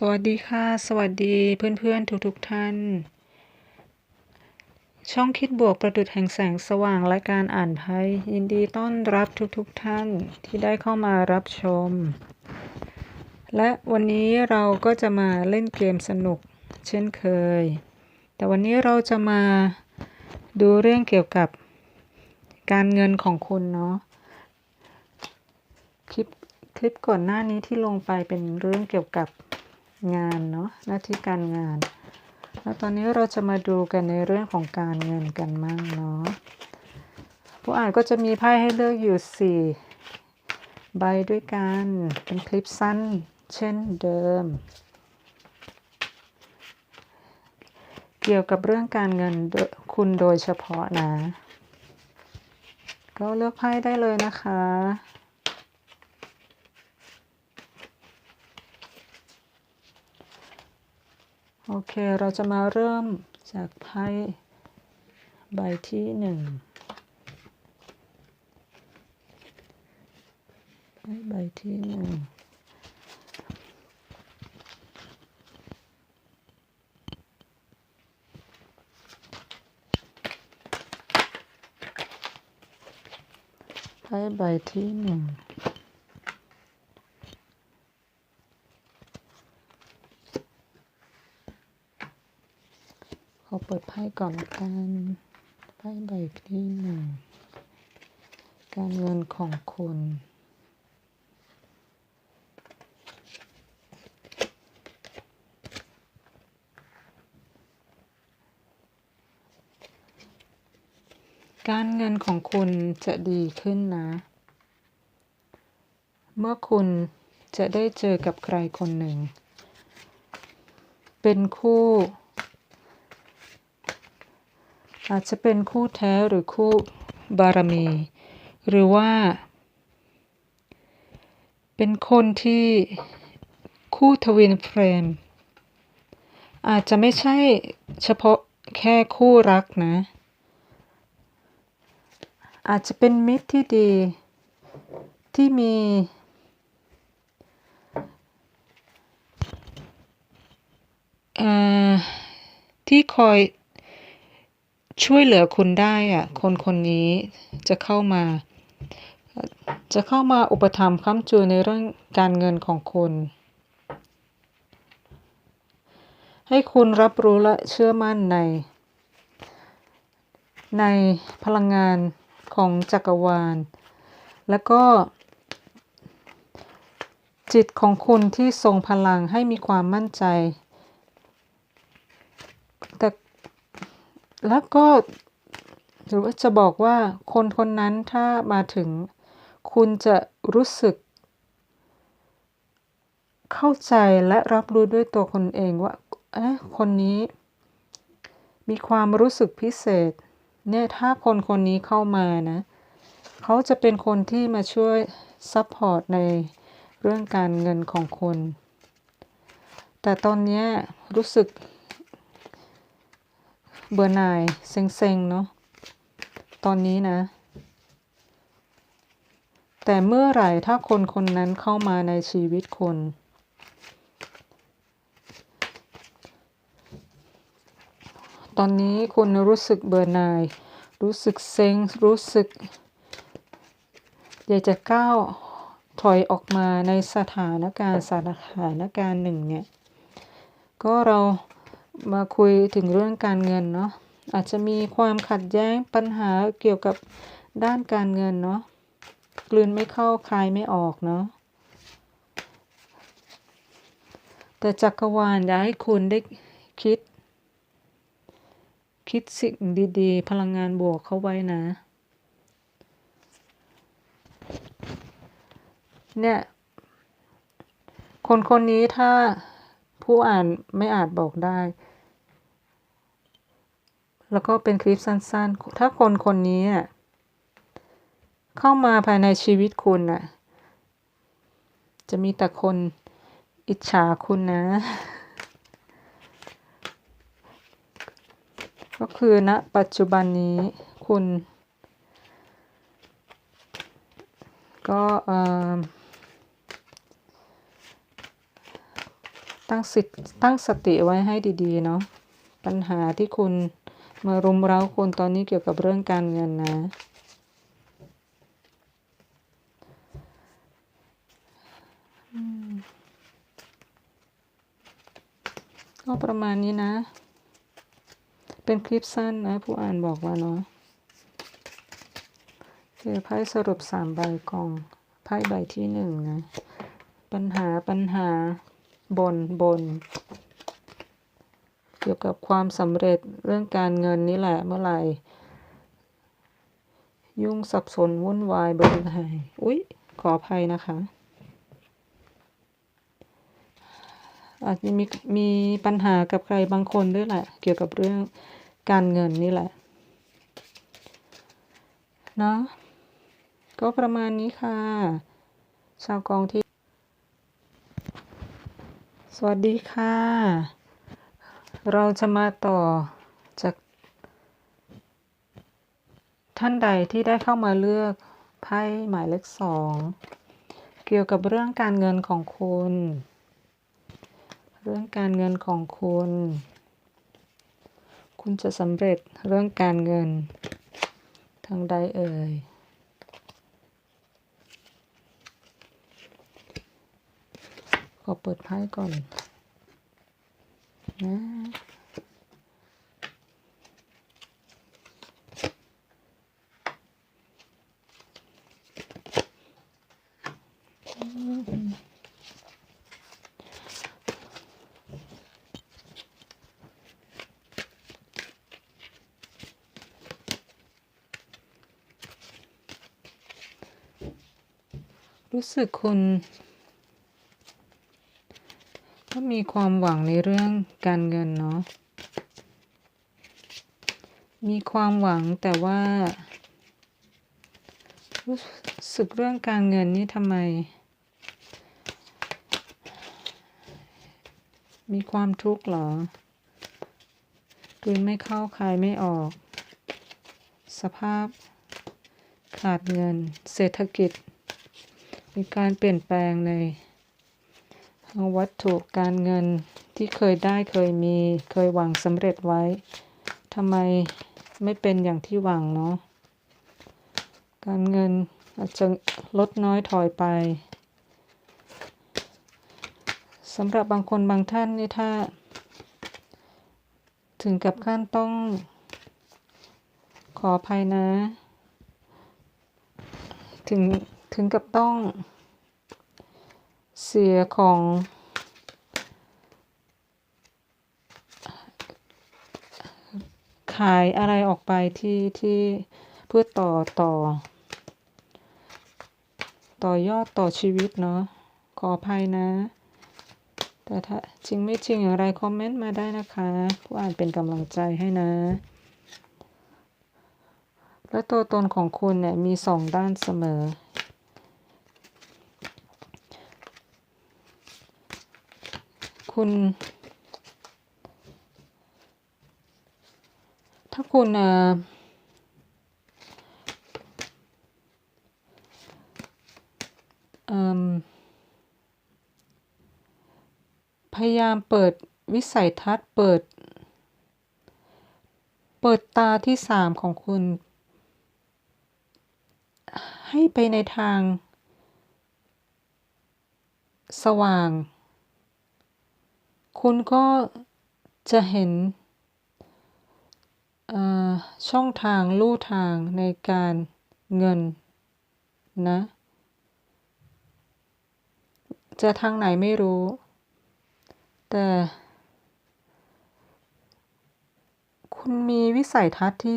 สวัสดีค่ะ สวัสดีเพื่อนๆ ทุกๆท่าน ช่องคิดบวกประดุจแห่งแสงสว่างและการอ่านไพ่ยินดีต้อนรับทุกๆท่านที่ได้เข้ามารับชม และวันนี้เราก็จะมาเล่นเกมสนุกเช่นเคย แต่วันนี้เราจะมาดูเรื่องเกี่ยวกับการเงินของคุณเนาะคลิปคลิปก่อนหน้านี้ที่ลงไปเป็นเรื่องเกี่ยวกับ งานเนาะหน้าที่การงาน แล้วตอนนี้เราจะมาดูกันในเรื่องของการเงินกันมั่งเนาะผู้อ่านก็จะมีไพ่ให้เลือกอยู่ 4 ใบด้วยกันเป็นคลิปสั้นเช่นเดิม เกี่ยวกับเรื่องการเงินคุณโดยเฉพาะนะ ก็เลือกไพ่ได้เลยนะคะ โอ เค เราจะมาเริ่มจากไพ่ใบที่หนึ่งไพ่ใบที่หนึ่งไพ่ใบที่หนึ่ง เปิดไพ่ก่อนละกันไพ่ใบที่หนึ่งการเงินของคุณการเงินของคุณจะดีขึ้นนะ เมื่อคุณจะได้เจอกับใครคนหนึ่ง เป็นคู่ อาจจะเป็นคู่แท้หรือคู่บารมี หรือว่า เป็นคนที่คู่ทวินเฟรมอาจจะไม่ใช่เฉพาะแค่คู่รักนะ อาจจะเป็นมิตรที่ดีที่มี ที่คอย ช่วยเหลือคุณได้อะคนคนนี้จะเข้ามา จะเข้ามาอุปถัมภ์ค้ำจุนในเรื่องการเงินของคุณให้คุณรับรู้และเชื่อมั่นใน ในพลังงานของจักรวาล แล้วก็ จิตของคุณที่ทรงพลังให้มีความมั่นใจ แต่ แล้วก็หรือว่าจะบอกว่าคนคนนั้นถ้ามาถึง คุณจะรู้สึก เข้าใจและรับรู้ด้วยตัวคนเองว่าเอ๊ะคนนี้ มีความรู้สึกพิเศษ เนี่ยถ้าคนคนนี้เข้ามานะ เขาจะเป็นคนที่มาช่วยซัพพอร์ตในเรื่องการเงินของคุณ แต่ตอนนี้รู้สึก เบื่อหน่ายเซ็งๆเนาะตอนนี้นะ แต่เมื่อไหร่ถ้าคนคนนั้นเข้ามาในชีวิตคุณตอนนี้คุณรู้สึกเบื่อหน่าย รู้สึกเซ็งรู้สึก อยากจะก้าวถอยออกมาในสถานการณ์สถานการณ์หนึ่งเนี่ย ก็เรา มาคุยถึงเรื่องการเงินเนาะอาจจะมีความขัดแย้งปัญหาเกี่ยวกับด้านการเงินเนาะกลืนไม่เข้าคายไม่ออกเนาะแต่จักรวาลอยากให้คุณได้คิด คิดสิ่งดีๆ พลังงานบวกเข้าไว้นะ เนี่ย คนคนนี้ถ้าผู้อ่านไม่อาจบอกได้ แล้วก็เป็นคลิปสั้นๆ ถ้าคนคนนี้เข้ามาภายในชีวิตคุณน่ะ จะมีแต่คนอิจฉาคุณนะ ก็คือณนะปัจจุบันนี้คุณ ก็ตั้งสิตั้งสติไว้ให้ดี ๆ เนาะปัญหาที่คุณ มารุมเร้าคุณตอนนี้เกี่ยวกับเรื่องการเงินนะ ก็ประมาณนี้นะ เป็นคลิปสั้นนะ ผู้อ่านบอกว่าเนาะคือไพ่สรุปสามใบกอง ไพ่ใบที่หนึ่งนะ ปัญหาปัญหาบนบน กี่ยวกับความสำเร็จเรื่องการเงินนี่แหละเมื่อไหร่ ยุ่งสับสนวุ่นวายบริหารอุ๊ย ขออภัยนะคะ อาจจะมีมีปัญหากับใครบางคนด้วยแหละ เกี่ยวกับเรื่องการเงินนี่แหละเนาะก็ประมาณนี้ค่ะ ชาวกองที่ สวัสดีค่ะ เราจะมาต่อจาก ท่านใดที่ได้เข้ามาเลือกไพ่หมายเลขสองเกี่ยวกับเรื่องการเงินของคุณ เรื่องการเงินของคุณ คุณจะสำเร็จเรื่องการเงิน ทางใดเอ่ยขอเปิดไพ่ก่อน นะรู้สึกคุณ ก็มีความหวังในเรื่องการเงินเนาะ มีความหวังแต่ว่า รู้สึกเรื่องการเงินนี่ทำไม มีความทุกข์เหรอคืนไม่เข้าคายไม่ออก สภาพขาดเงิน เศรษฐกิจ มีการเปลี่ยนแปลงในทาวัตถุการเงินที่เคยได้เคยมีเคยหวังสำเร็จไว้ทำไมไม่เป็นอย่างที่หวังเนาะการเงินอาจจะลดน้อยถอยไปสำหรับบางคนบางท่านนี่ถ้า ถึงกับขั้นต้อง ขออภัยนะ ถึงถึงกับต้อง เสียของขายอะไรออกไปที่ที่เพื่อต่อต่อ ต่อยอดต่อชีวิตเนาะขออภัยนะ แต่ถ้าจริงไม่จริงอย่างไรคอมเมนต์มาได้นะคะผู้อ่านเป็นกำลังใจให้นะ และตัวตนของคุณเนี่ยมีสองด้านเสมอ คุณถ้าคุณพยายามเปิดวิสัยทัศน์เปิด เปิดตาที่สามของคุณ ให้ไปในทาง สว่าง คุณก็จะเห็นช่องทางลู่ทางในการเงินนะ จะทางไหนไม่รู้ แต่ คุณมีวิสัยทัศน์ที่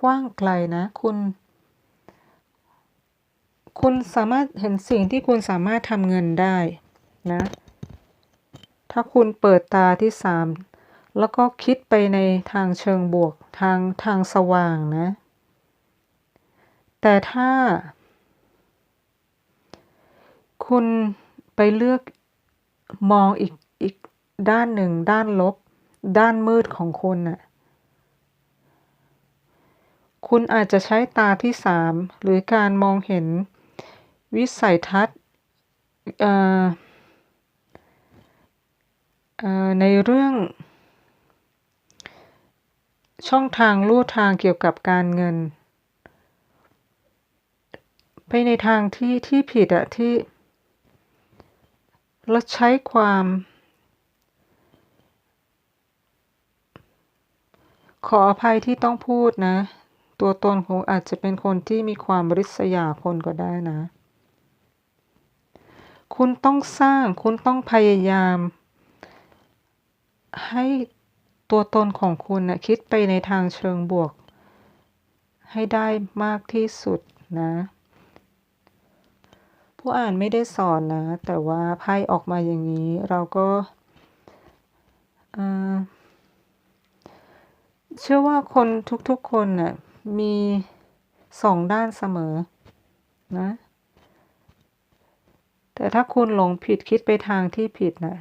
กว้างไกลนะ คุณ คุณสามารถเห็นสิ่งที่คุณสามารถทำเงินได้นะ ถ้าคุณเปิดตาที่สามแล้วก็คิดไปในทางเชิงบวกทางทางสว่างนะ แต่ถ้า คุณไปเลือกมองอีกอีกด้านหนึ่ง ด้านลบ ด้านมืดของคุณน่ะคุณอาจจะใช้ตาที่สามหรือการมองเห็นวิสัยทัศน์ ในเรื่อง ช่องทางลู่ทางเกี่ยวกับการเงิน ไปในทางที่ที่ผิดอะที่เราใช้ความ ขออภัยที่ต้องพูดนะ ตัวตนของอาจจะเป็นคนที่มีความริษยาคนก็ได้นะ คุณต้องสร้างคุณต้องพยายาม ให้ตัวตนของคุณนะคิดไปในทางเชิงบวก ให้ได้มากที่สุดนะ ผู้อ่านไม่ได้สอนนะ แต่ว่าไพ่ออกมาอย่างนี้ เราก็เชื่อว่าคนทุกๆคนน่ะมีสองด้านเสมอนะ แต่ถ้าคุณหลงผิดคิดไปทางที่ผิดนะ่ะ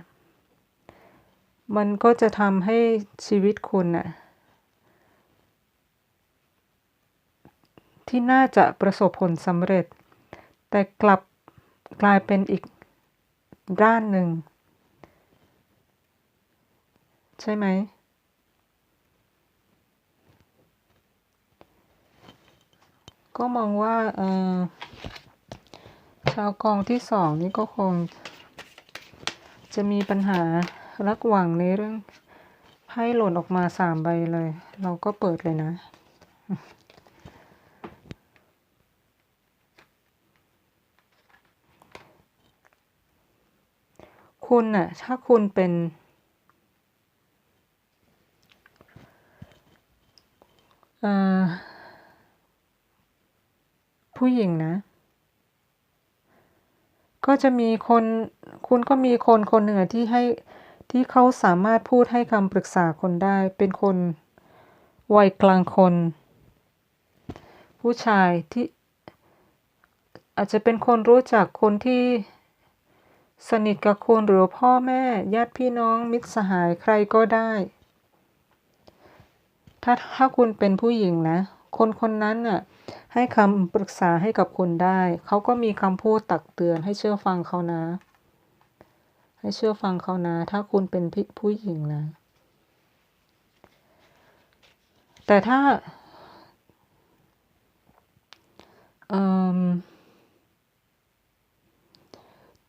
มันก็จะทำให้ชีวิตคุณน่ะที่น่าจะประสบผลสำเร็จ แต่กลับกลายเป็นอีกด้านหนึ่ง ใช่ไหม ก็มองว่าชาวกองที่สองนี่ก็คงจะมีปัญหา ระหว่างในเรื่องไพ่หล่นออกมาสามใบเลย เราก็เปิดเลยนะ คุณน่ะ ถ้าคุณเป็น ผู้หญิงนะก็จะมีคนคุณก็มีคนคนหนึ่งที่ให้ ที่เขาสามารถพูดให้คำปรึกษาคนได้เป็นคนวัยกลางคน ผู้ชายที่อาจจะเป็นคนรู้จักคนที่สนิทกับคุณหรือพ่อแม่ญาติพี่น้องมิตรสหายใครก็ได้ ถ้าถ้าคุณเป็นผู้หญิงนะ คนคนนั้นน่ะให้คำปรึกษาให้กับคุณได้ เขาก็มีคำพูดตักเตือนให้เชื่อฟังเขานะ ให้เชื่อฟังเขานะ ถ้าคุณเป็นผู้หญิงนะ แต่ถ้า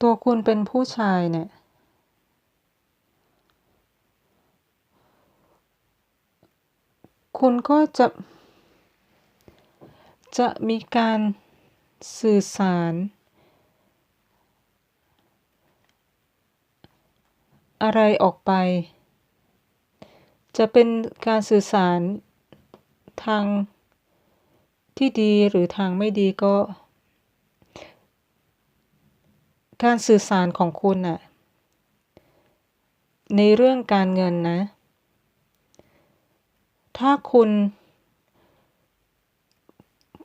ตัวคุณเป็นผู้ชายเนี่ย คุณก็จะ จะมีการสื่อสาร อะไรออกไป จะเป็นการสื่อสารทางที่ดีหรือทางไม่ดีก็ การสื่อสารของคุณน่ะในเรื่องการเงินนะ ถ้าคุณ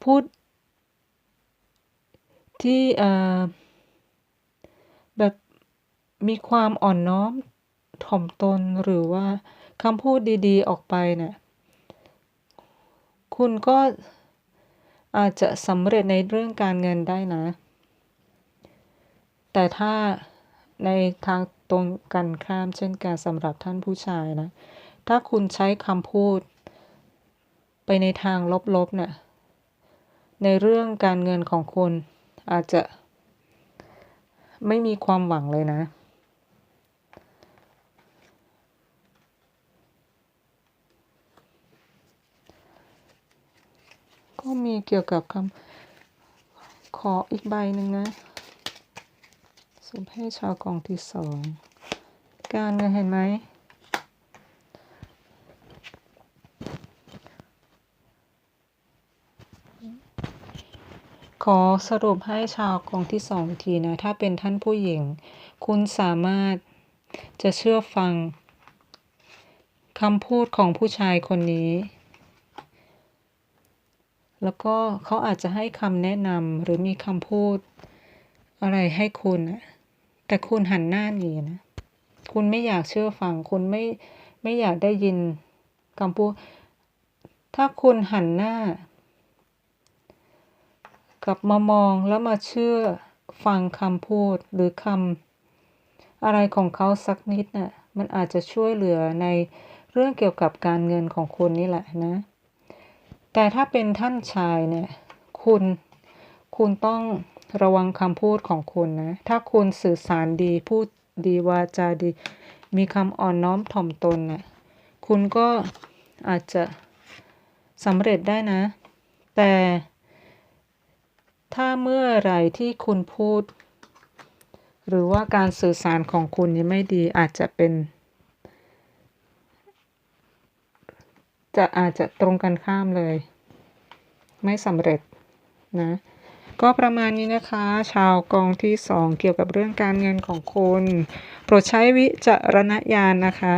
พูดที่แบบ มีความอ่อนน้อมถ่อมตนหรือว่าคำพูดดีๆออกไปเนะี่ยคุณก็อาจจะสำเร็จในเรื่องการเงินได้นะ แต่ถ้าในทางตรงกันข้ามเช่นการสำหรับท่านผู้ชายนะ ถ้าคุณใช้คำพูด ไปในทางลบๆเนะี่ยในเรื่องการเงินของคุณอาจจะไม่มีความหวังเลยนะ ก็มีเกี่ยวกับคำขออีกใบหนึ่งนะสุภให้ชาวกองที่สอง การเงินเห็นไหม ขอสรุปให้ชาวกองที่สองทีนะ ถ้าเป็นท่านผู้หญิง คุณสามารถจะเชื่อฟังคำพูดของผู้ชายคนนี้ แล้วก็เขาอาจจะให้คำแนะนำหรือมีคำพูด อะไรให้คุณนะแต่คุณหันหน้าหนีนะ คุณไม่อยากเชื่อฟัง คุณไม่ไม่อยากได้ยินคำพูด ถ้าคุณหันหน้า กลับมามองแล้วมาเชื่อฟังคำพูดหรือคำอะไรของเขาสักนิดนะ่ะ มันอาจจะช่วยเหลือในเรื่องเกี่ยวกับการเงินของคุณนี่แหละนะ แต่ถ้าเป็นท่านชายเนี่ย คุณ คุณต้องระวังคำพูดของคุณนะ ถ้าคุณสื่อสารดี พูดดีวาจาดี มีคำอ่อนน้อมถ่อมตนเนี่ยคุณก็อาจจะสำเร็จได้นะ แต่ถ้าเมื่อไรที่คุณพูด หรือว่าการสื่อสารของคุณยังไม่ดีอาจจะเป็น จะอาจจะตรงกันข้ามเลย ไม่สำเร็จนะก็ประมาณนี้นะคะ ชาวกองที่สองเกี่ยวกับเรื่องการเงินของคุณโปรดใช้วิจารณญาณนะคะ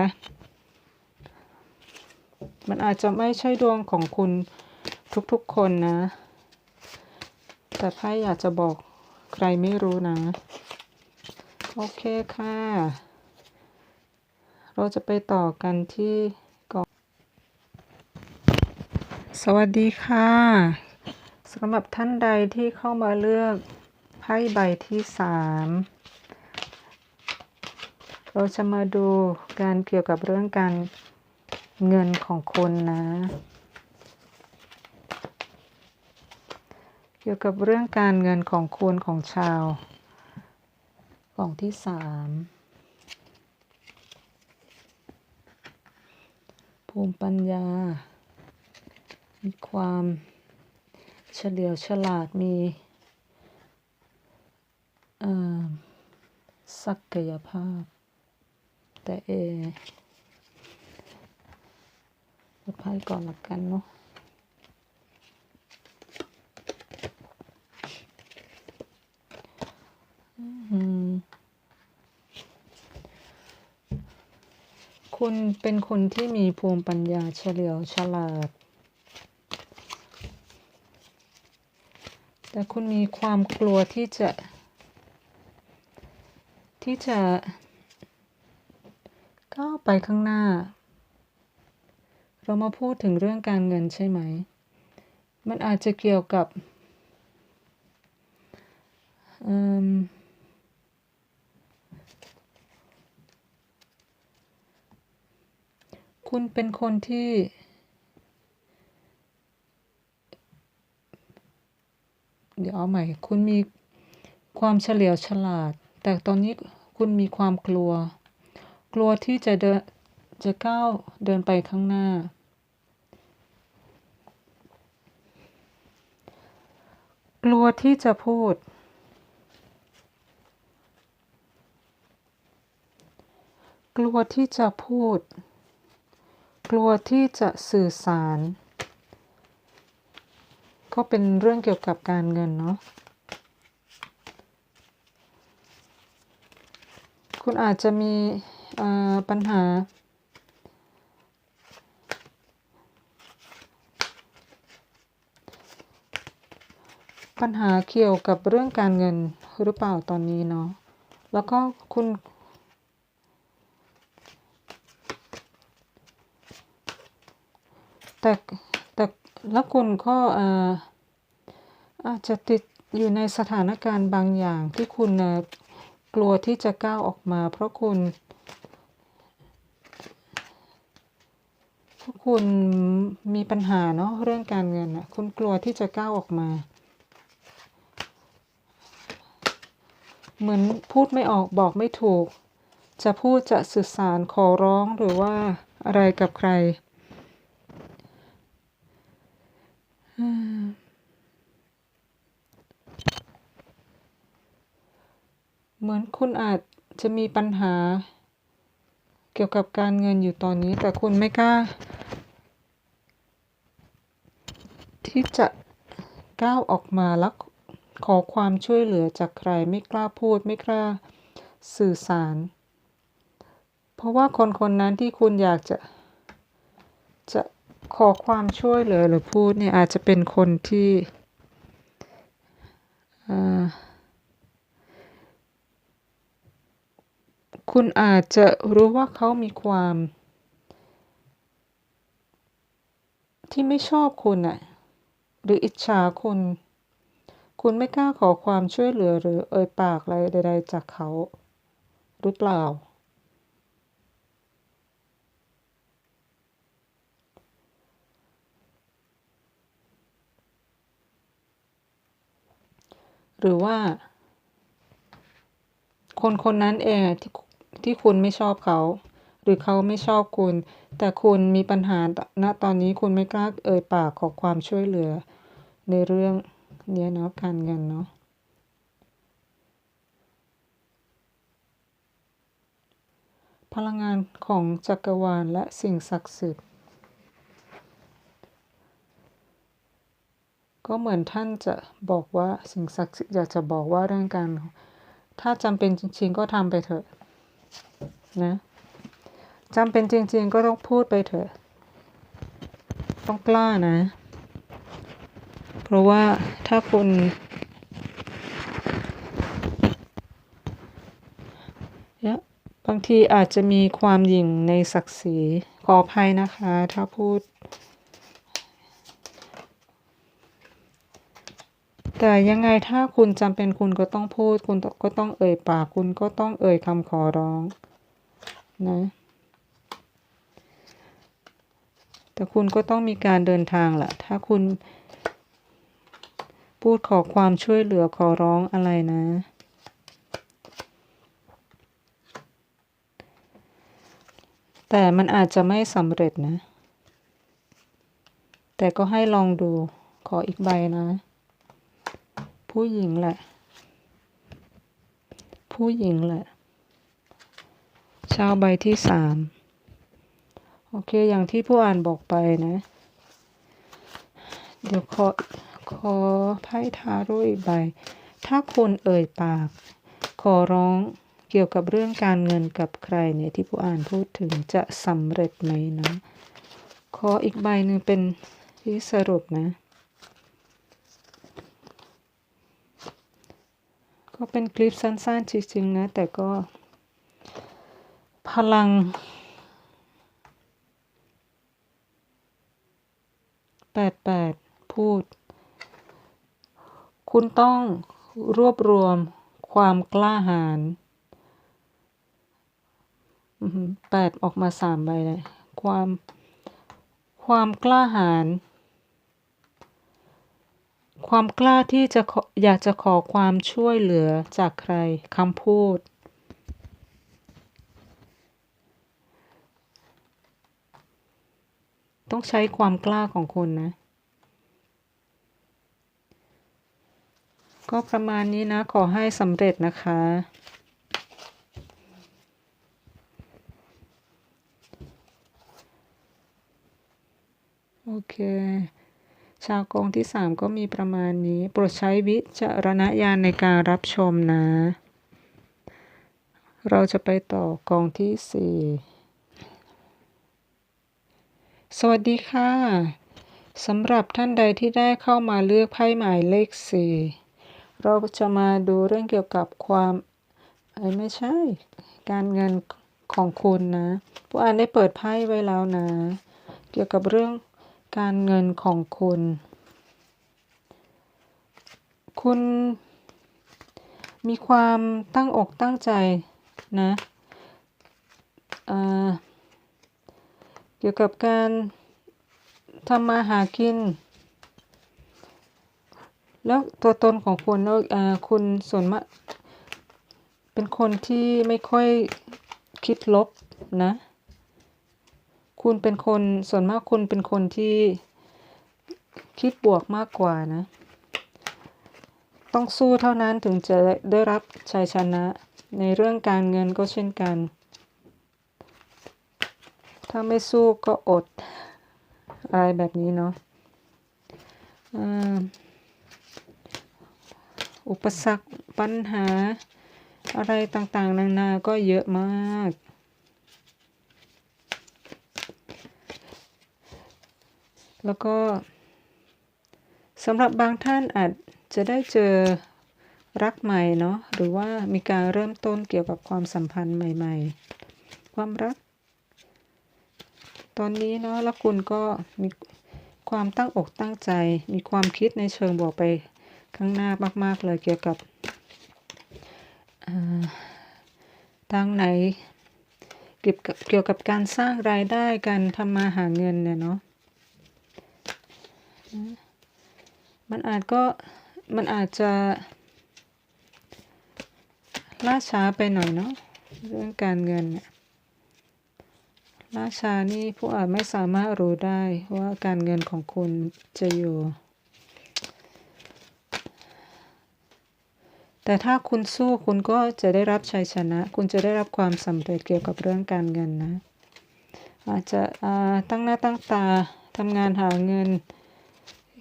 มันอาจจะไม่ใช่ดวงของคุณทุกๆคนนะ แต่ไพ่อยากจะบอกใครไม่รู้นะ โอเคค่ะ เราจะไปต่อกันที่กอง สวัสดีค่ะสำหรับท่านใดที่เข้ามาเลือกไพ่ใบที่สามเราจะมาดูการเกี่ยวกับเรื่องการเงินของคนนะ เกี่ยวกับเรื่องการเงินของคุณของชาวกล่องที่สามภูมิปัญญา มีความเฉลียวฉลาดมีศักยภาพ แต่เอลดไพ่ก่อนละกันเนาะคุณเป็นคนที่มีภูมิปัญญาเฉลียวฉลาด แต่คุณมีความกลัวที่จะ ที่จะก้าวไปข้างหน้า เรามาพูดถึงเรื่องการเงินใช่ไหม มันอาจจะเกี่ยวกับคุณเป็นคนที่ เอาใหม่ คุณมีความเฉลียวฉลาด แต่ตอนนี้คุณมีความกลัว กลัวที่จะเดินจะก้าวเดินไปข้างหน้า กลัวที่จะพูด กลัวที่จะพูด กลัวที่จะสื่อสาร ก็เป็นเรื่องเกี่ยวกับการเงินเนาะคุณอาจจะมีปัญหา ปัญหาเกี่ยวกับเรื่องการเงินหรือเปล่าตอนนี้เนาะแล้วก็คุณแต่ แล้วคุณก็อาจจะติดอยู่ในสถานการณ์บางอย่างที่คุณกลัวที่จะก้าวออกมา เพราะคุณพราะคุณมีปัญหาเนาะเรื่องการเงินอะคุณกลัวที่จะก้าวออกมา เหมือนพูดไม่ออกบอกไม่ถูก จะพูดจะสื่อสารขอร้องหรือว่าอะไรกับใคร เหมือนคุณอาจจะมีปัญหา เกี่ยวกับการเงินอยู่ตอนนี้ แต่คุณไม่กล้า ที่จะก้าวออกมาแล้วขอความช่วยเหลือจากใครไม่กล้าพูดไม่กล้าสื่อสาร เพราะว่าคนคนนั้นที่คุณอยากจะจะ ขอความช่วยเหลือหรือพูดเนี่ยอาจจะเป็นคนที่คุณอาจจะรู้ว่าเขามีความ ที่ไม่ชอบคุณอะหรืออิจฉาคุณ คุณไม่กล้าขอความช่วยเหลือหรือเอ่ยปากอะไรใด ๆ จากเขาหรือเปล่า หรือว่า คนคนนั้นเองที่ที่คุณไม่ชอบเขา หรือเขาไม่ชอบคุณ แต่คุณมีปัญหาณตอนนี้คุณไม่กล้าเอ่ยปากขอความช่วยเหลือ ในเรื่องเนี้ยเนาะการเงินเนาะพลังงานของจักรวาลและสิ่งศักดิ์สิทธิ์ ก็เหมือนท่านจะบอกว่าสิ่งศักดิ์สิทธิ์อยากจะบอกว่าเรื่องการ ถ้าจำเป็นจริง ๆ ก็ทำไปเถอะนะจำเป็นจริง ๆ ก็ต้องพูดไปเถอะ ต้องกล้านะ เพราะว่าถ้าคุณเนี่ยบางทีอาจจะมีความหยิ่งในศักดิ์ศรีขออภัยนะคะ ถ้าพูด แต่ยังไงถ้าคุณจำเป็นคุณก็ต้องพูด คุณก็ต้องเอ่ยปาก คุณก็ต้องเอ่ยคำขอร้องนะแต่คุณก็ต้องมีการเดินทางแหละถ้าคุณพูดขอความช่วยเหลือขอร้องอะไรนะ แต่มันอาจจะไม่สำเร็จนะ แต่ก็ให้ลองดูขออีกใบนะ ผู้หญิงแหละ ผู้หญิงแหละ ชาวใบที่สามโอเค อย่างที่ผู้อ่านบอกไปนะ เดี๋ยวขอ ขอไพ่ทาโร่อีกใบ ถ้าคุณเอ่ยปาก ขอร้องเกี่ยวกับเรื่องการเงินกับใครเนี่ยที่ผู้อ่านพูดถึงจะสำเร็จไหมนะ ขออีกใบหนึ่งเป็นที่สรุปนะ ก็เป็นคลิปสั้นๆจริงๆนะ แต่ก็ พลัง แปดแปดพูด คุณต้องรวบรวมความกล้าหาญแปดออกมาสามใบเลย ความ ความกล้าหาญ ความกล้าที่จะออยากจะขอความช่วยเหลือจากใครคำพูด ต้องใช้ความกล้าของคุณนะ ก็ประมาณนี้นะ ขอให้สำเร็จนะคะ โอเค ชาวกองที่สามก็มีประมาณนี้ โปรดใช้วิจารณญาณในการรับชมนะ เราจะไปต่อกองที่สี่สวัสดีค่ะสำหรับท่านใดที่ได้เข้ามาเลือกไพ่หมายเลขสี่เราจะมาดูเรื่องเกี่ยวกับความเอ้ยไม่ใช่ การเงินของคุณนะผู้อ่านได้เปิดไพ่ไว้แล้วนะ เกี่ยวกับเรื่อง การเงินของคุณ คุณมีความตั้งอกตั้งใจนะเเกี่ยวกับการทำมาหากิน แล้วตัวตนของคุณเนอะเอ่อคุณส่วนมากเป็นคนที่ไม่ค่อยคิดลบนะ คุณเป็นคนส่วนมากคุณเป็นคนที่คิดบวกมากกว่านะ ต้องสู้เท่านั้นถึงจะได้รับชัยชนะ ในเรื่องการเงินก็เช่นกัน ถ้าไม่สู้ก็อด อะไรแบบนี้เนาะอุปสรรคปัญหาอะไรต่างๆ นานาก็เยอะมาก แล้วก็สำหรับบางท่านอาจจะได้เจอรักใหม่เนาะหรือว่ามีการเริ่มต้นเกี่ยวกับความสัมพันธ์ใหม่ ๆ ความรัก ตอนนี้เนาะแล้วคุณก็มีความตั้งอกตั้งใจ มีความคิดในเชิงบวกไปข้างหน้ามาก ๆ เลยเกี่ยวกับทางไหนเกี่ยวกับเกี่ยวกับการสร้างรายได้การทำมาหาเงินเนี่ยเนาะ มันอาจก็มันอาจจะล่าช้าไปหน่อยเนาะเรื่องการเงินเนี่ยล่าช้านี่ผู้อาจไม่สามารถรู้ได้ว่าการเงินของคุณจะอยู่ แต่ถ้าคุณสู้คุณก็จะได้รับชัยชนะ คุณจะได้รับความสำเร็จเกี่ยวกับเรื่องการเงินนะ อาจจะตั้งหน้าตั้งตาทำงานหาเงิน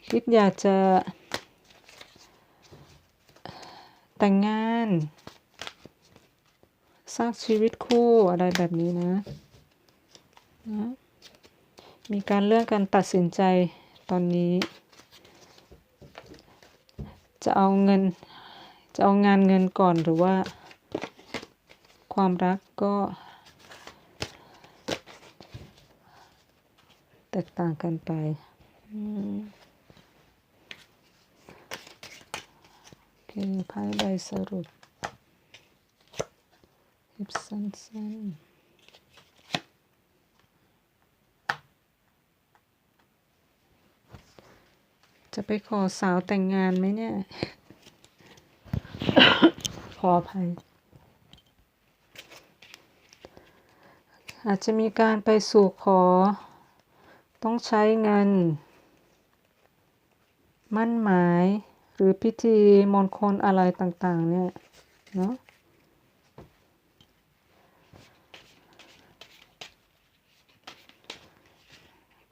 คิดอยากจะ แต่งงานสร้างชีวิตคู่อะไรแบบนี้นะนะมีการเลือกการตัดสินใจตอนนี้ จะเอาเงิน จะเอางานเงินก่อนหรือว่า ความรักก็ แตกต่างกันไป เคไพ่ใบสรุปฮิปสั้นๆจะไปขอสาวแต่งงานไหมเนี่ย ขออภัย อาจจะมีการไปสู่ขอ ต้องใช้เงิน มั่นหมาย รือพิธีมงคลอะไรต่าง ๆ เนี่ยเนาะ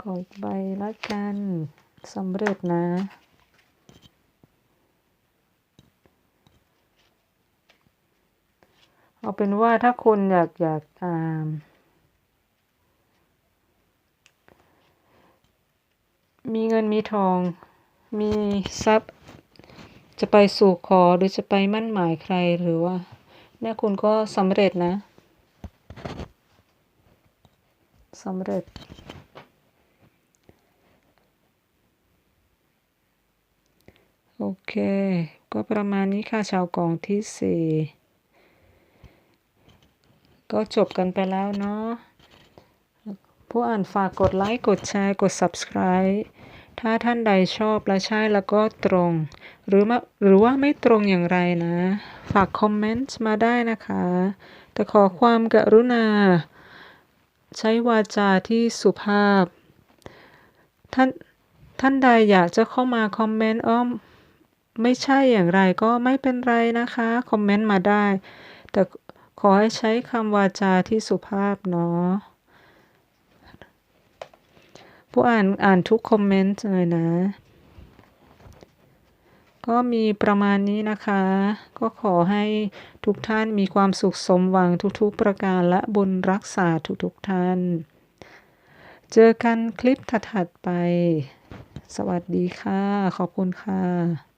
ขออีกใบละกันสำเร็จนะเอาเป็นว่าถ้าคุณอยากอยากอ่ามีเงินมีทอง มีทรัพย์ จะไปสู่ขอหรือจะไปมั่นหมายใครหรือว่า เนี่ยคุณก็สำเร็จนะสำเร็จ โอเค ก็ประมาณนี้ค่ะชาวกองที่สี่ก็จบกันไปแล้วเนาะผู้อ่านฝากกดไลค์ กดแชร์ กด subscribe ถ้าท่านใดชอบและใช่แล้วก็ตรง หรือมาหรือว่าไม่ตรงอย่างไรนะ ฝากคอมเมนต์มาได้นะคะ แต่ขอความกรุณา ใช้วาจาที่สุภาพ ท่านท่านใดอยากจะเข้ามาคอมเมนต์อ้อมไม่ใช่อย่างไรก็ไม่เป็นไรนะคะ คอมเมนต์มาได้ แต่ขอให้ใช้คำวาจาที่สุภาพเนาะ ผู้อ่านอ่านทุกคอมเมนต์เลยนะ ก็มีประมาณนี้นะคะ ก็ขอให้ทุกท่านมีความสุขสมหวังทุกๆประการและบุญรักษาทุกๆท่าน เจอกันคลิปถัดๆไป สวัสดีค่ะ ขอบคุณค่ะ